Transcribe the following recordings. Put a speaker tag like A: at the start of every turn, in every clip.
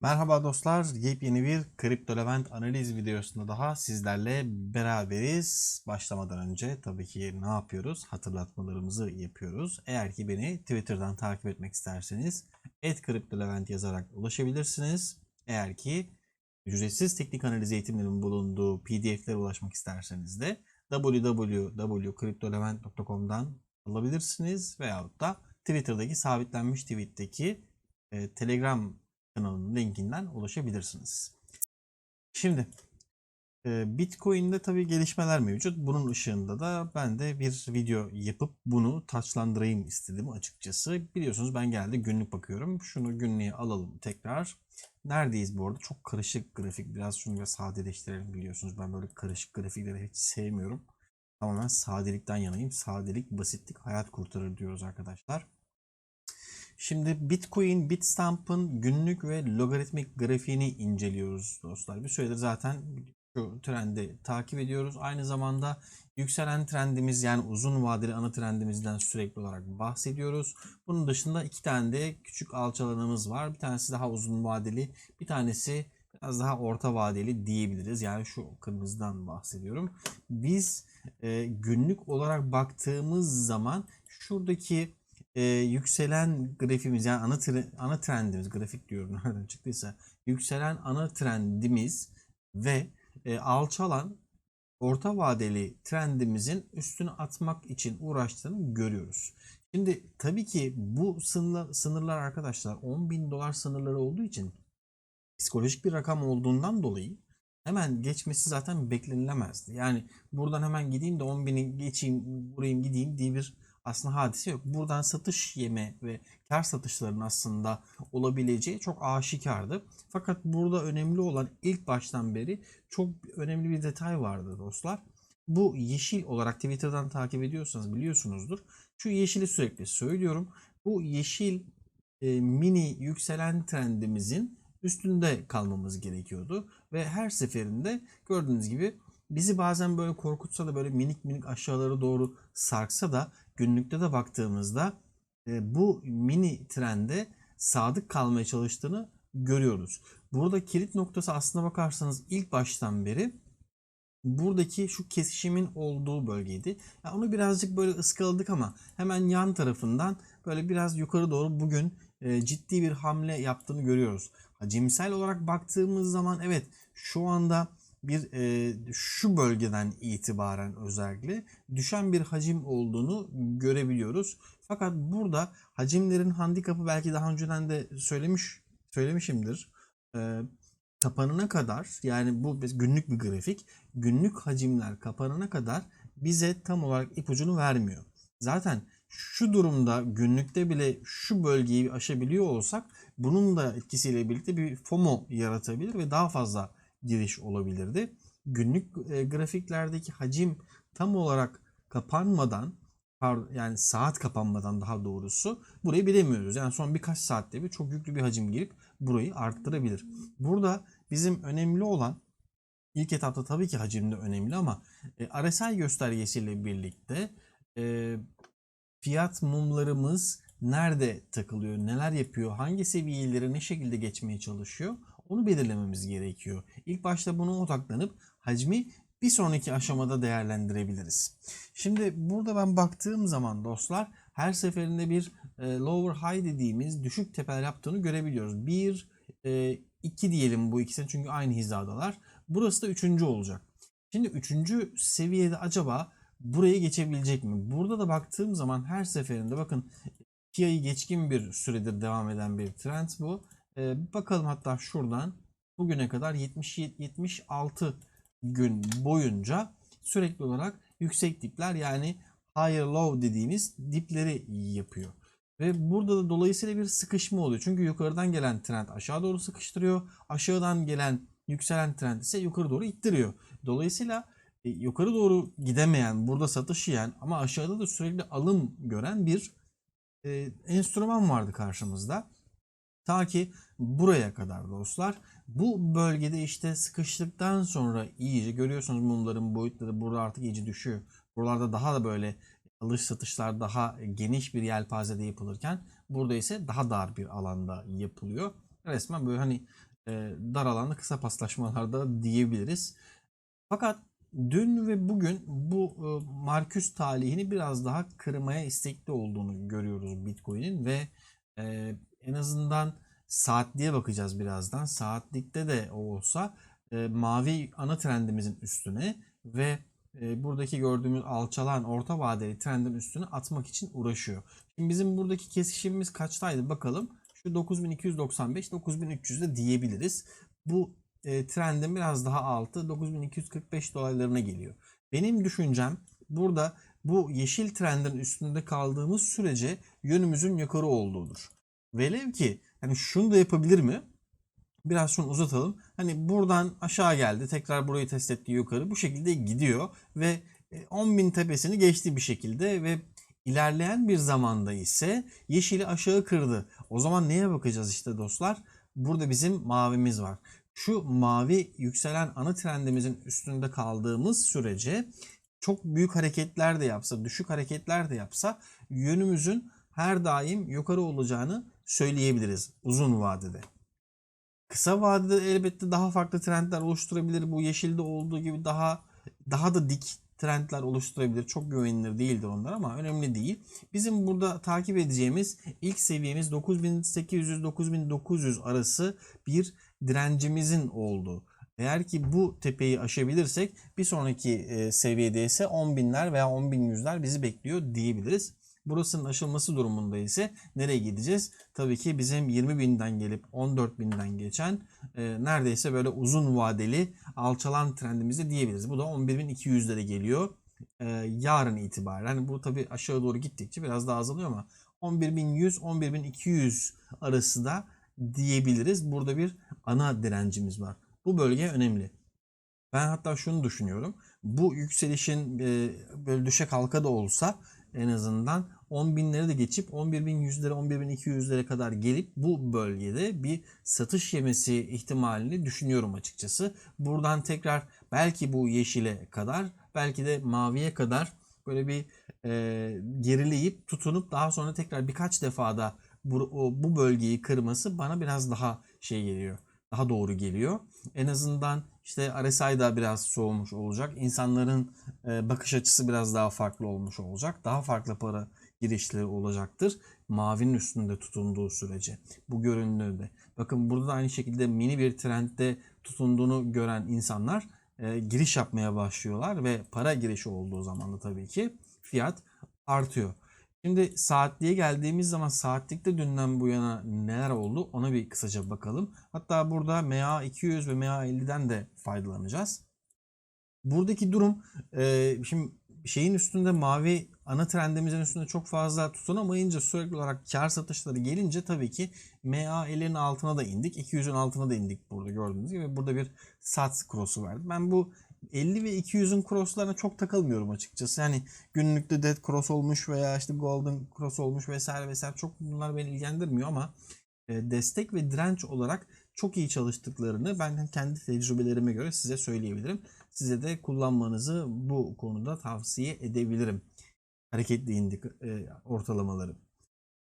A: Merhaba dostlar, yepyeni bir Kripto Levent analiz videosunda daha sizlerle beraberiz. Başlamadan önce tabii ki ne yapıyoruz? Hatırlatmalarımızı yapıyoruz. Eğer ki beni Twitter'dan takip etmek isterseniz @kriptolevent yazarak ulaşabilirsiniz. Eğer ki ücretsiz teknik analiz eğitimlerimin bulunduğu PDF'lere ulaşmak isterseniz de www.kriptolevent.com'dan alabilirsiniz veyahut da Twitter'daki sabitlenmiş tweet'teki e, Telegram kanalının linkinden ulaşabilirsiniz. Şimdi e, Bitcoin'de tabii gelişmeler mevcut. Bunun ışığında da ben de bir video yapıp bunu taçlandırayım istedim açıkçası. Biliyorsunuz ben genelde günlük bakıyorum. Şunu günlüğe alalım tekrar. Neredeyiz bu arada? Çok karışık grafik. Biraz şunu biraz sadeleştirelim biliyorsunuz. Ben böyle karışık grafikleri hiç sevmiyorum. Tamamen sadelikten yanayım. Sadelik, basitlik hayat kurtarır diyoruz arkadaşlar. Şimdi Bitcoin, Bitstamp'ın günlük ve logaritmik grafiğini inceliyoruz dostlar. Bir süredir zaten şu trendi takip ediyoruz. Aynı zamanda yükselen trendimiz yani uzun vadeli ana trendimizden sürekli olarak bahsediyoruz. Bunun dışında iki tane de küçük alçalanımız var. Bir tanesi daha uzun vadeli, bir tanesi biraz daha orta vadeli diyebiliriz. Yani şu kırmızıdan bahsediyorum. Biz e, günlük olarak baktığımız zaman şuradaki e, yükselen grafimiz yani ana, tre- ana trendimiz grafik diyorum nereden çıktıysa yükselen ana trendimiz ve e, alçalan orta vadeli trendimizin üstünü atmak için uğraştığını görüyoruz. Şimdi tabii ki bu sınırlar, sınırlar arkadaşlar 10 bin dolar sınırları olduğu için psikolojik bir rakam olduğundan dolayı hemen geçmesi zaten beklenilemezdi. Yani buradan hemen gideyim de 10 bini geçeyim, vurayım gideyim diye bir aslında hadise yok. Buradan satış yeme ve kar satışlarının aslında olabileceği çok aşikardı. Fakat burada önemli olan ilk baştan beri çok önemli bir detay vardı dostlar. Bu yeşil olarak Twitter'dan takip ediyorsanız biliyorsunuzdur. Şu yeşili sürekli söylüyorum. Bu yeşil e, mini yükselen trendimizin üstünde kalmamız gerekiyordu. Ve her seferinde gördüğünüz gibi bizi bazen böyle korkutsa da böyle minik minik aşağılara doğru sarksa da günlükte de baktığımızda e, bu mini trende sadık kalmaya çalıştığını görüyoruz. Burada kilit noktası aslına bakarsanız ilk baştan beri buradaki şu kesişimin olduğu bölgeydi. Yani onu birazcık böyle ıskaladık ama hemen yan tarafından böyle biraz yukarı doğru bugün e, ciddi bir hamle yaptığını görüyoruz. Hacimsel olarak baktığımız zaman evet şu anda bir e, şu bölgeden itibaren özellikle düşen bir hacim olduğunu görebiliyoruz. Fakat burada hacimlerin handikapı belki daha önceden de söylemiş söylemişimdir. E, kapanana kadar yani bu günlük bir grafik günlük hacimler kapanana kadar bize tam olarak ipucunu vermiyor. Zaten şu durumda günlükte bile şu bölgeyi aşabiliyor olsak bunun da etkisiyle birlikte bir FOMO yaratabilir ve daha fazla giriş olabilirdi. Günlük e, grafiklerdeki hacim tam olarak kapanmadan yani saat kapanmadan daha doğrusu burayı bilemiyoruz. Yani son birkaç saatte bir çok yüklü bir hacim girip burayı arttırabilir. Burada bizim önemli olan ilk etapta tabii ki hacim de önemli ama e, RSI göstergesiyle birlikte e, fiyat mumlarımız nerede takılıyor, neler yapıyor, hangi seviyeleri ne şekilde geçmeye çalışıyor onu belirlememiz gerekiyor. İlk başta buna odaklanıp hacmi bir sonraki aşamada değerlendirebiliriz. Şimdi burada ben baktığım zaman dostlar her seferinde bir e, lower high dediğimiz düşük tepeler yaptığını görebiliyoruz. 1, 2 e, diyelim bu ikisi çünkü aynı hizadalar. Burası da üçüncü olacak. Şimdi üçüncü seviyede acaba burayı geçebilecek mi? Burada da baktığım zaman her seferinde bakın 2 ayı geçkin bir süredir devam eden bir trend bu. Ee, bakalım hatta şuradan bugüne kadar 70 76 gün boyunca sürekli olarak yüksek dipler yani higher low dediğimiz dipleri yapıyor. Ve burada da dolayısıyla bir sıkışma oluyor. Çünkü yukarıdan gelen trend aşağı doğru sıkıştırıyor. Aşağıdan gelen yükselen trend ise yukarı doğru ittiriyor. Dolayısıyla e, yukarı doğru gidemeyen, burada satış yiyen ama aşağıda da sürekli alım gören bir e, enstrüman vardı karşımızda. Ta ki buraya kadar dostlar. Bu bölgede işte sıkıştıktan sonra iyice görüyorsunuz mumların boyutları burada artık iyice düşüyor. Buralarda daha da böyle alış satışlar daha geniş bir yelpazede yapılırken burada ise daha dar bir alanda yapılıyor. Resmen böyle hani e, dar alanda kısa paslaşmalarda diyebiliriz. Fakat dün ve bugün bu e, Marcus talihini biraz daha kırmaya istekli olduğunu görüyoruz Bitcoin'in ve e, en azından saatliğe bakacağız birazdan. Saatlikte de olsa e, mavi ana trendimizin üstüne ve e, buradaki gördüğümüz alçalan orta vadeli trendin üstüne atmak için uğraşıyor. Şimdi bizim buradaki kesişimimiz kaçtaydı bakalım. Şu 9295 9300 de diyebiliriz. Bu e, trendin biraz daha altı 9245 dolaylarına geliyor. Benim düşüncem burada bu yeşil trendin üstünde kaldığımız sürece yönümüzün yukarı olduğudur. Velev ki hani şunu da yapabilir mi? Biraz şunu uzatalım. Hani buradan aşağı geldi. Tekrar burayı test etti yukarı. Bu şekilde gidiyor ve e, 10.000 tepesini geçti bir şekilde ve ilerleyen bir zamanda ise yeşili aşağı kırdı. O zaman neye bakacağız işte dostlar? Burada bizim mavimiz var. Şu mavi yükselen ana trendimizin üstünde kaldığımız sürece çok büyük hareketler de yapsa, düşük hareketler de yapsa yönümüzün her daim yukarı olacağını söyleyebiliriz uzun vadede. Kısa vadede elbette daha farklı trendler oluşturabilir. Bu yeşilde olduğu gibi daha daha da dik trendler oluşturabilir. Çok güvenilir değildir onlar ama önemli değil. Bizim burada takip edeceğimiz ilk seviyemiz 9800-9900 arası bir direncimizin olduğu. Eğer ki bu tepeyi aşabilirsek bir sonraki e, seviyede ise 10.000'ler veya 10.100'ler bizi bekliyor diyebiliriz. Burasının aşılması durumunda ise nereye gideceğiz? Tabii ki bizim 20.000'den gelip 14.000'den geçen e, neredeyse böyle uzun vadeli alçalan trendimizde diyebiliriz. Bu da 11.200'lere geliyor e, yarın itibaren. Bu tabii aşağı doğru gittikçe biraz daha azalıyor ama 11.100 11.200 arası da diyebiliriz. Burada bir ana direncimiz var. Bu bölge önemli. Ben hatta şunu düşünüyorum. Bu yükselişin e, böyle düşe kalka da olsa en azından 10 binleri de geçip 11.100'lere 11.200'lere kadar gelip bu bölgede bir satış yemesi ihtimalini düşünüyorum açıkçası. Buradan tekrar belki bu yeşile kadar belki de maviye kadar böyle bir e, gerileyip tutunup daha sonra tekrar birkaç defada bu, o, bu bölgeyi kırması bana biraz daha şey geliyor. Daha doğru geliyor. En azından işte RSI da biraz soğumuş olacak. İnsanların e, bakış açısı biraz daha farklı olmuş olacak. Daha farklı para girişleri olacaktır. Mavinin üstünde tutunduğu sürece. Bu görünürde. Bakın burada da aynı şekilde mini bir trendde tutunduğunu gören insanlar e, giriş yapmaya başlıyorlar ve para girişi olduğu zaman da tabii ki fiyat artıyor. Şimdi saatliğe geldiğimiz zaman saatlikte dünden bu yana neler oldu ona bir kısaca bakalım. Hatta burada MA 200 ve MA 50'den de faydalanacağız. Buradaki durum e, şimdi şeyin üstünde mavi ana trendimizin üstünde çok fazla tutunamayınca sürekli olarak kar satışları gelince tabii ki MA 50'nin altına da indik. 200'ün altına da indik burada gördüğünüz gibi. Burada bir sat cross'u verdi. Ben bu 50 ve 200'ün cross'larına çok takılmıyorum açıkçası. Yani günlükte dead cross olmuş veya işte golden cross olmuş vesaire vesaire çok bunlar beni ilgilendirmiyor ama e, destek ve direnç olarak çok iyi çalıştıklarını ben kendi tecrübelerime göre size söyleyebilirim. Size de kullanmanızı bu konuda tavsiye edebilirim. Hareketli indik e, ortalamaları.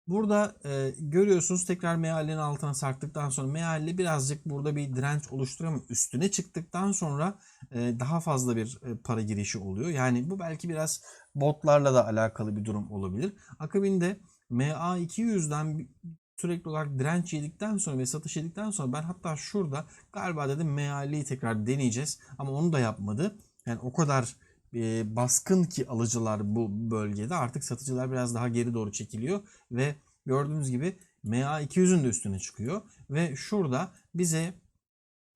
A: Burada e, görüyorsunuz tekrar meallerin altına sarktıktan sonra mealle birazcık burada bir direnç oluşturuyor üstüne çıktıktan sonra e, daha fazla bir e, para girişi oluyor. Yani bu belki biraz botlarla da alakalı bir durum olabilir. Akabinde MA200'den sürekli olarak direnç yedikten sonra ve satış yedikten sonra ben hatta şurada galiba dedim mealliyi tekrar deneyeceğiz ama onu da yapmadı. Yani o kadar e, baskın ki alıcılar bu bölgede artık satıcılar biraz daha geri doğru çekiliyor ve gördüğünüz gibi MA200'ün de üstüne çıkıyor ve şurada bize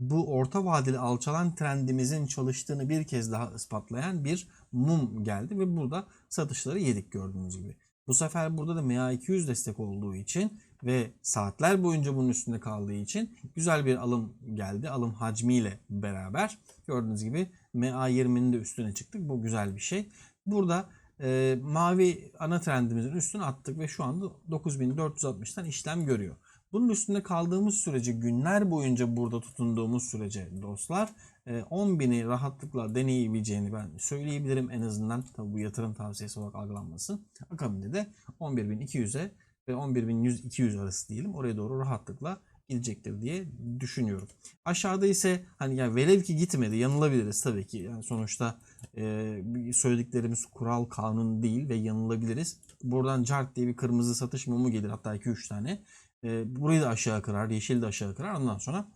A: bu orta vadeli alçalan trendimizin çalıştığını bir kez daha ispatlayan bir mum geldi ve burada satışları yedik gördüğünüz gibi. Bu sefer burada da MA200 destek olduğu için ve saatler boyunca bunun üstünde kaldığı için güzel bir alım geldi. Alım hacmiyle beraber gördüğünüz gibi MA20'nin de üstüne çıktık. Bu güzel bir şey. Burada e, mavi ana trendimizin üstüne attık ve şu anda 9460'tan işlem görüyor. Bunun üstünde kaldığımız sürece günler boyunca burada tutunduğumuz sürece dostlar 10.000'i rahatlıkla deneyebileceğini ben söyleyebilirim en azından. Tabi bu yatırım tavsiyesi olarak algılanmasın. Akabinde de 11.200'e ve 11.100-200 arası diyelim oraya doğru rahatlıkla gidecektir diye düşünüyorum. Aşağıda ise hani ya velev ki gitmedi yanılabiliriz tabii ki. Yani sonuçta e, söylediklerimiz kural kanun değil ve yanılabiliriz. Buradan cart diye bir kırmızı satış mumu gelir hatta 2-3 tane. E, burayı da aşağı kırar, yeşil de aşağı kırar. Ondan sonra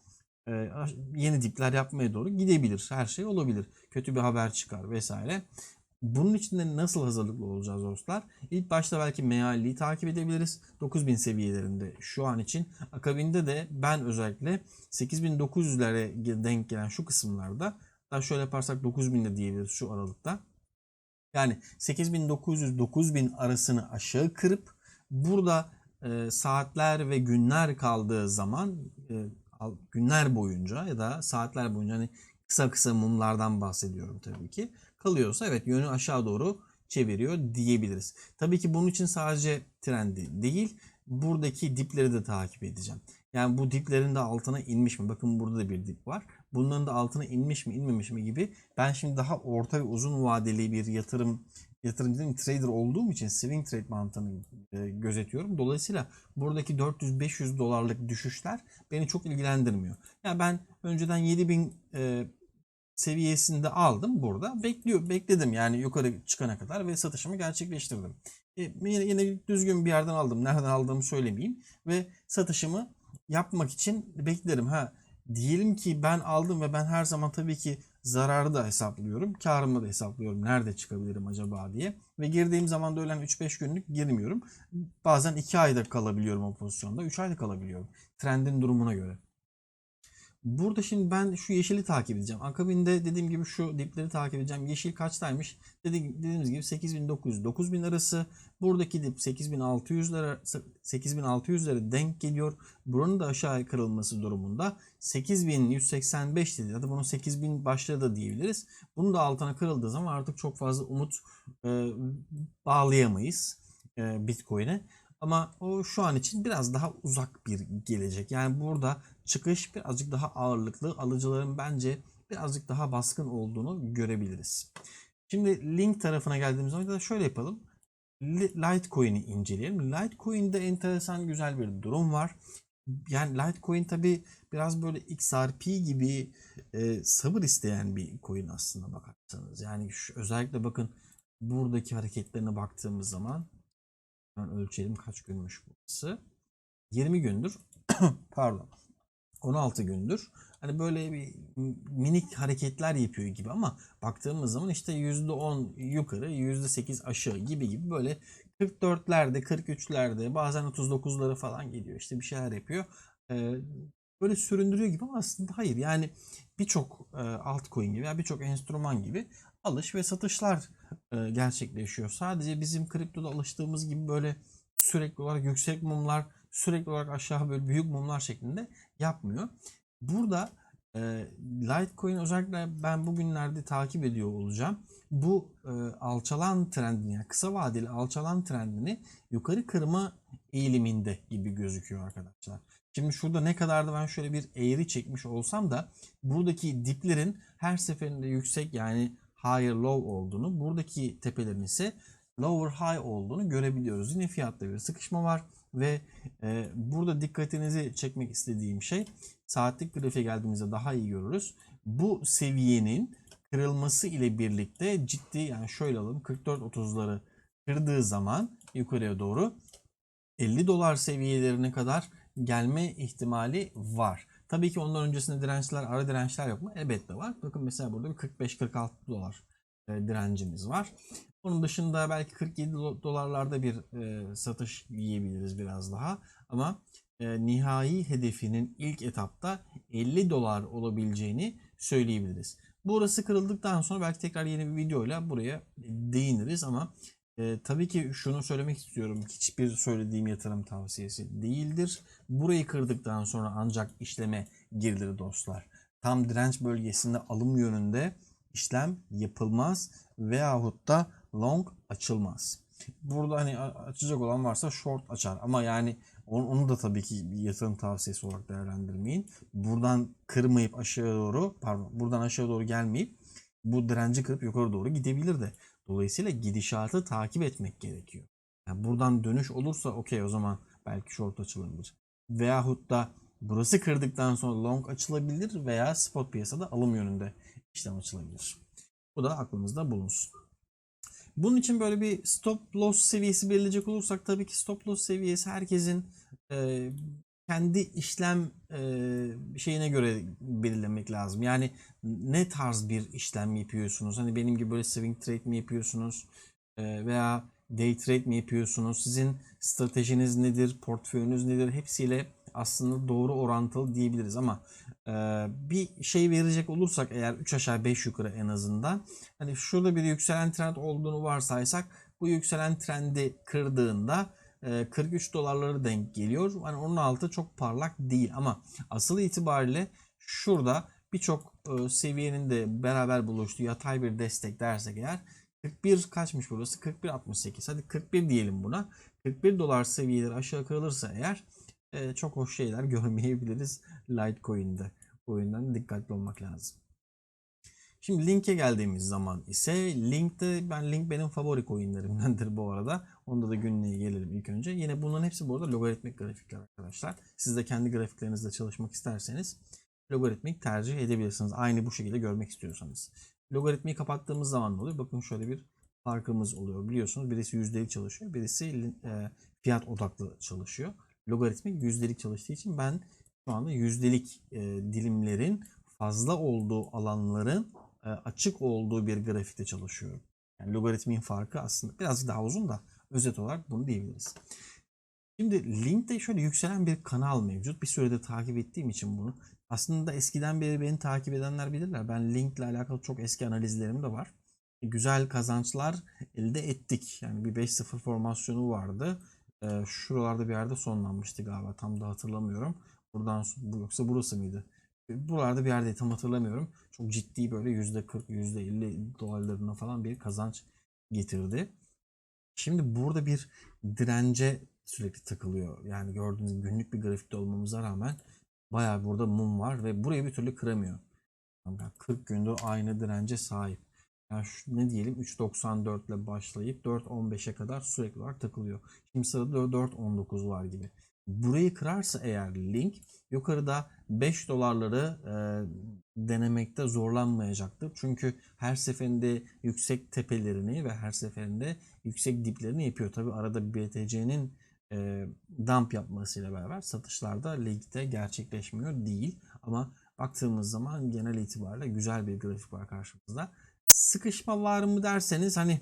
A: e, yeni dipler yapmaya doğru gidebilir. Her şey olabilir. Kötü bir haber çıkar vesaire. Bunun için de nasıl hazırlıklı olacağız dostlar? İlk başta belki mealliği takip edebiliriz. 9000 seviyelerinde şu an için. Akabinde de ben özellikle 8900'lere denk gelen şu kısımlarda daha şöyle yaparsak 9000 de diyebiliriz şu aralıkta. Yani 8900-9000 arasını aşağı kırıp burada e, saatler ve günler kaldığı zaman e, günler boyunca ya da saatler boyunca hani kısa kısa mumlardan bahsediyorum tabii ki. Kalıyorsa evet yönü aşağı doğru çeviriyor diyebiliriz. Tabii ki bunun için sadece trendi değil buradaki dipleri de takip edeceğim. Yani bu diplerin de altına inmiş mi? Bakın burada da bir dip var. Bunların da altına inmiş mi inmemiş mi gibi. Ben şimdi daha orta ve uzun vadeli bir yatırım yatırımcı değil, trader olduğum için swing trade mantığını e, gözetiyorum. Dolayısıyla buradaki 400-500 dolarlık düşüşler beni çok ilgilendirmiyor. Yani ben önceden 7000 e, seviyesinde aldım burada. Bekliyor, bekledim yani yukarı çıkana kadar ve satışımı gerçekleştirdim. E, yine, yine düzgün bir yerden aldım. Nereden aldığımı söylemeyeyim. Ve satışımı yapmak için beklerim. Ha diyelim ki ben aldım ve ben her zaman tabii ki zararı da hesaplıyorum. Karımı da hesaplıyorum. Nerede çıkabilirim acaba diye. Ve girdiğim zaman da öyle 3-5 günlük girmiyorum. Bazen 2 ayda kalabiliyorum o pozisyonda. 3 ayda kalabiliyorum. Trendin durumuna göre. Burada şimdi ben şu yeşili takip edeceğim. Akabinde dediğim gibi şu dipleri takip edeceğim. Yeşil kaçtaymış? Dediğim, dediğimiz gibi 8900 9000 arası. Buradaki dip 8600'lere 8600'lere denk geliyor. Buranın da aşağı kırılması durumunda 8185 dedi. Ya da bunun 8000 başlığı da diyebiliriz. Bunun da altına kırıldığı zaman artık çok fazla umut e, bağlayamayız e, Bitcoin'e. Ama o şu an için biraz daha uzak bir gelecek. Yani burada çıkış birazcık daha ağırlıklı. Alıcıların bence birazcık daha baskın olduğunu görebiliriz. Şimdi link tarafına geldiğimiz zaman da şöyle yapalım. Litecoin'i inceleyelim. Litecoin'de enteresan güzel bir durum var. Yani Litecoin tabi biraz böyle XRP gibi e, sabır isteyen bir coin aslında bakarsanız. Yani şu, özellikle bakın buradaki hareketlerine baktığımız zaman ölçelim kaç günmüş burası. 20 gündür. Pardon. 16 gündür. Hani böyle bir minik hareketler yapıyor gibi ama baktığımız zaman işte %10 yukarı, %8 aşağı gibi gibi böyle 44'lerde, 43'lerde, bazen 39'ları falan geliyor. İşte bir şeyler yapıyor. Ee, böyle süründürüyor gibi ama aslında hayır. Yani birçok e, altcoin gibi veya birçok enstrüman gibi alış ve satışlar e, gerçekleşiyor. Sadece bizim kriptoda alıştığımız gibi böyle sürekli olarak yüksek mumlar, sürekli olarak aşağı böyle büyük mumlar şeklinde yapmıyor. Burada e, Litecoin özellikle ben bugünlerde takip ediyor olacağım. Bu e, alçalan trendini yani kısa vadeli alçalan trendini yukarı kırma eğiliminde gibi gözüküyor arkadaşlar. Şimdi şurada ne kadar da ben şöyle bir eğri çekmiş olsam da buradaki diplerin her seferinde yüksek yani higher low olduğunu, buradaki tepelerin ise lower high olduğunu görebiliyoruz. Yine fiyatta bir sıkışma var ve e, burada dikkatinizi çekmek istediğim şey saatlik grafiğe geldiğimizde daha iyi görürüz. Bu seviyenin kırılması ile birlikte ciddi yani şöyle alalım 44.30'ları kırdığı zaman yukarıya doğru 50 dolar seviyelerine kadar gelme ihtimali var. Tabii ki ondan öncesinde dirençler, ara dirençler yok mu? Elbette var. Bakın mesela burada bir 45-46 dolar e, direncimiz var. Onun dışında belki 47 dolarlarda bir e, satış yiyebiliriz biraz daha. Ama e, nihai hedefinin ilk etapta 50 dolar olabileceğini söyleyebiliriz. Burası kırıldıktan sonra belki tekrar yeni bir videoyla buraya değiniriz ama e, tabii ki şunu söylemek istiyorum. Hiçbir söylediğim yatırım tavsiyesi değildir. Burayı kırdıktan sonra ancak işleme girilir dostlar. Tam direnç bölgesinde alım yönünde işlem yapılmaz veyahut da long açılmaz. Burada hani açacak olan varsa short açar ama yani onu, onu da tabii ki bir yatırım tavsiyesi olarak değerlendirmeyin. Buradan kırmayıp aşağı doğru pardon buradan aşağı doğru gelmeyip bu direnci kırıp yukarı doğru gidebilir de. Dolayısıyla gidişatı takip etmek gerekiyor. Yani buradan dönüş olursa okey o zaman belki short açılabilir. Veyahut da burası kırdıktan sonra long açılabilir veya spot piyasada alım yönünde işlem açılabilir. Bu da aklımızda bulunsun. Bunun için böyle bir stop loss seviyesi belirleyecek olursak tabii ki stop loss seviyesi herkesin e, kendi işlem e, şeyine göre belirlemek lazım. Yani ne tarz bir işlem yapıyorsunuz? Hani benim gibi böyle swing trade mi yapıyorsunuz? E, veya day trade mi yapıyorsunuz? Sizin stratejiniz nedir? Portföyünüz nedir? Hepsiyle aslında doğru orantılı diyebiliriz ama e, bir şey verecek olursak eğer 3 aşağı 5 yukarı en azından hani şurada bir yükselen trend olduğunu varsaysak bu yükselen trendi kırdığında e, 43 dolarları denk geliyor. Hani onun altı çok parlak değil ama asıl itibariyle şurada birçok e, seviyenin de beraber buluştuğu yatay bir destek dersek eğer 41 kaçmış burası? 41.68. Hadi 41 diyelim buna. 41 dolar seviyeleri aşağı kırılırsa eğer e, çok hoş şeyler görmeyebiliriz Litecoin'de. O yüzden dikkatli olmak lazım. Şimdi Link'e geldiğimiz zaman ise Link'te ben Link benim favori coinlerimdendir bu arada. Onda da günlüğe gelelim ilk önce. Yine bunların hepsi bu arada logaritmik grafikler arkadaşlar. Siz de kendi grafiklerinizle çalışmak isterseniz logaritmik tercih edebilirsiniz. Aynı bu şekilde görmek istiyorsanız. Logaritmiyi kapattığımız zaman ne oluyor? Bakın şöyle bir farkımız oluyor. Biliyorsunuz birisi yüzdelik çalışıyor. Birisi fiyat odaklı çalışıyor. Logaritmik yüzdelik çalıştığı için ben şu anda yüzdelik e, dilimlerin fazla olduğu alanların e, açık olduğu bir grafikte çalışıyorum. Yani logaritmin farkı aslında birazcık daha uzun da özet olarak bunu diyebiliriz. Şimdi Link'te şöyle yükselen bir kanal mevcut. Bir sürede takip ettiğim için bunu. Aslında eskiden beri beni takip edenler bilirler. Ben Link'le alakalı çok eski analizlerim de var. Güzel kazançlar elde ettik. Yani bir 5-0 formasyonu vardı. Ee, şuralarda bir yerde sonlanmıştı galiba. Tam da hatırlamıyorum. Buradan bu yoksa burası mıydı? Buralarda bir yerde tam hatırlamıyorum. Çok ciddi böyle %40, %50 dolarlarına falan bir kazanç getirdi. Şimdi burada bir dirence sürekli takılıyor. Yani gördüğünüz günlük bir grafikte olmamıza rağmen bayağı burada mum var ve burayı bir türlü kıramıyor. Yani 40 gündür aynı dirence sahip. Yani şu, ne diyelim 3.94 ile başlayıp 4.15'e kadar sürekli olarak takılıyor. Şimdi sırada 4.19 var gibi. Burayı kırarsa eğer link yukarıda 5 dolarları e, denemekte zorlanmayacaktır. Çünkü her seferinde yüksek tepelerini ve her seferinde yüksek diplerini yapıyor. Tabi arada BTC'nin e, dump yapmasıyla beraber satışlarda linkte gerçekleşmiyor değil. Ama baktığımız zaman genel itibariyle güzel bir grafik var karşımızda. Sıkışma var mı derseniz hani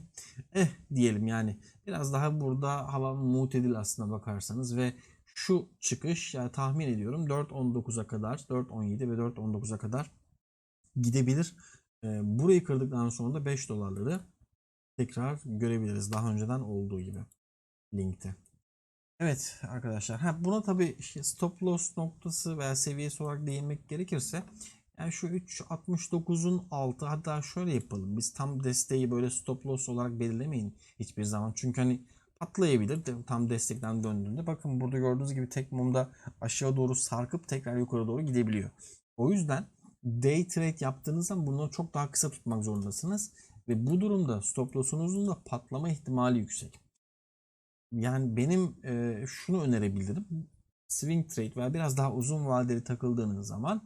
A: eh diyelim yani biraz daha burada hava mutedil aslında bakarsanız ve şu çıkış yani tahmin ediyorum 4.19'a kadar 4.17 ve 4.19'a kadar gidebilir. E, burayı kırdıktan sonra da 5 dolarları tekrar görebiliriz daha önceden olduğu gibi linkte. Evet arkadaşlar. Ha, buna tabii işte stop loss noktası veya seviyesi olarak değinmek gerekirse yani şu 3.69'un altı hatta şöyle yapalım. Biz tam desteği böyle stop loss olarak belirlemeyin hiçbir zaman. Çünkü hani patlayabilir tam destekten döndüğünde. Bakın burada gördüğünüz gibi tek mumda aşağı doğru sarkıp tekrar yukarı doğru gidebiliyor. O yüzden day trade yaptığınız zaman bunu çok daha kısa tutmak zorundasınız. Ve bu durumda stop loss'unuzun da patlama ihtimali yüksek. Yani benim e, şunu önerebilirim. Swing trade veya biraz daha uzun vadeli takıldığınız zaman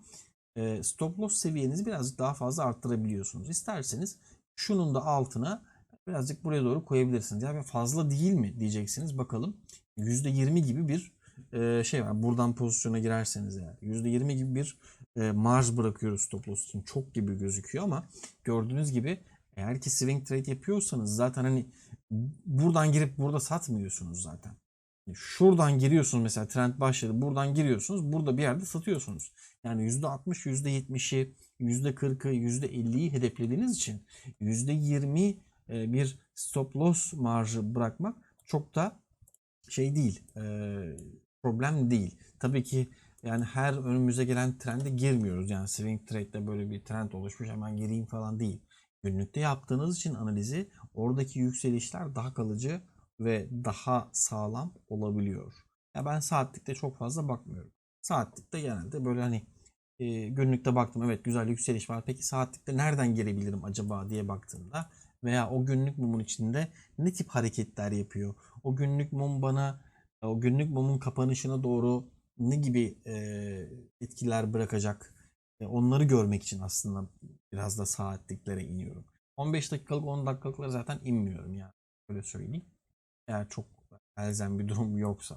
A: e, stop loss seviyenizi birazcık daha fazla arttırabiliyorsunuz. İsterseniz şunun da altına birazcık buraya doğru koyabilirsiniz. Yani fazla değil mi diyeceksiniz. Bakalım %20 gibi bir e, şey var. Buradan pozisyona girerseniz yani %20 gibi bir e, marj bırakıyoruz stop loss için. Çok gibi gözüküyor ama gördüğünüz gibi eğer ki swing trade yapıyorsanız zaten hani buradan girip burada satmıyorsunuz zaten. Şuradan giriyorsunuz mesela trend başladı. Buradan giriyorsunuz. Burada bir yerde satıyorsunuz. Yani %60, %70'i, %40'ı, %50'yi hedeflediğiniz için %20 e, bir stop loss marjı bırakmak çok da şey değil. E, problem değil. Tabii ki yani her önümüze gelen trende girmiyoruz. Yani swing trade'de böyle bir trend oluşmuş hemen gireyim falan değil. Günlükte yaptığınız için analizi oradaki yükselişler daha kalıcı ve daha sağlam olabiliyor. Ya ben saatlikte çok fazla bakmıyorum. Saatlikte genelde böyle hani e, günlükte baktım evet güzel yükseliş var. Peki saatlikte nereden girebilirim acaba diye baktığımda veya o günlük mumun içinde ne tip hareketler yapıyor? O günlük mum bana o günlük mumun kapanışına doğru ne gibi e, etkiler bırakacak e, onları görmek için aslında biraz da saatliklere iniyorum. 15 dakikalık 10 dakikalıklara zaten inmiyorum yani öyle söyleyeyim. Eğer çok elzem bir durum yoksa.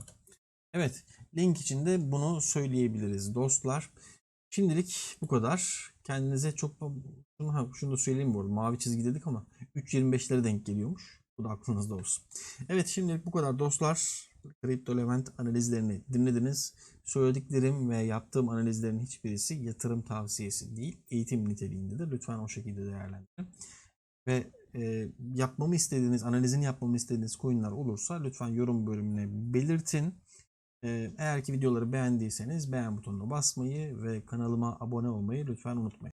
A: Evet link içinde bunu söyleyebiliriz dostlar. Şimdilik bu kadar. Kendinize çok şunu, ha, şunu da söyleyeyim bu arada. Mavi çizgi dedik ama 3.25'lere denk geliyormuş. Bu da aklınızda olsun. Evet şimdilik bu kadar dostlar. Kripto Levent analizlerini dinlediniz. Söylediklerim ve yaptığım analizlerin hiçbirisi yatırım tavsiyesi değil. Eğitim niteliğindedir. Lütfen o şekilde değerlendirin. Ve e, yapmamı istediğiniz, analizini yapmamı istediğiniz coinler olursa lütfen yorum bölümüne belirtin. E, eğer ki videoları beğendiyseniz beğen butonuna basmayı ve kanalıma abone olmayı lütfen unutmayın.